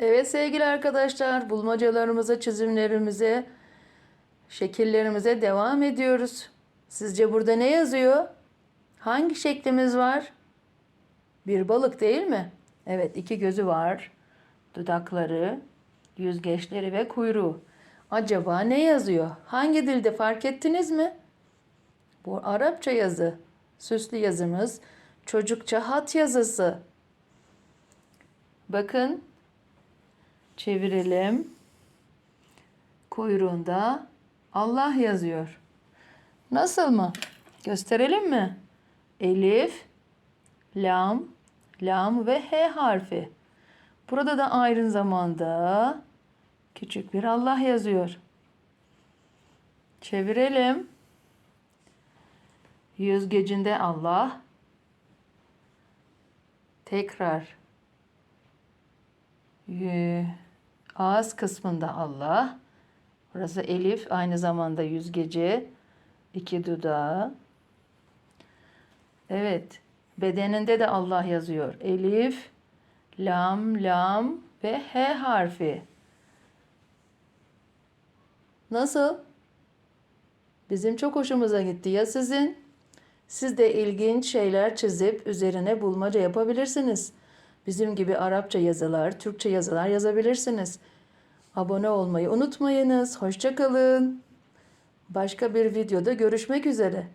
Evet sevgili arkadaşlar, bulmacalarımıza, çizimlerimize, şekillerimize devam ediyoruz. Sizce burada ne yazıyor? Hangi şeklimiz var? Bir balık değil mi? Evet, iki gözü var. Dudakları, yüzgeçleri ve kuyruğu. Acaba ne yazıyor? Hangi dilde fark ettiniz mi? Bu Arapça yazı. Süslü yazımız çocukça hat yazısı. Bakın çevirelim. Kuyruğunda Allah yazıyor. Nasıl mı? Gösterelim mi? Elif, lam, lam ve H harfi. Burada da aynı zamanda küçük bir Allah yazıyor. Çevirelim. Yüzgecinde Allah. Tekrar Yü- Ağız kısmında Allah. Burası elif aynı zamanda yüzgeci. iki dudağı. Evet. Bedeninde de Allah yazıyor. Elif, lam, lam ve H harfi. Nasıl? Bizim çok hoşumuza gitti. Ya sizin? Siz de ilginç şeyler çizip üzerine bulmaca yapabilirsiniz. Bizim gibi Arapça yazılar, Türkçe yazılar yazabilirsiniz. Abone olmayı unutmayınız. Hoşça kalın. Başka bir videoda görüşmek üzere.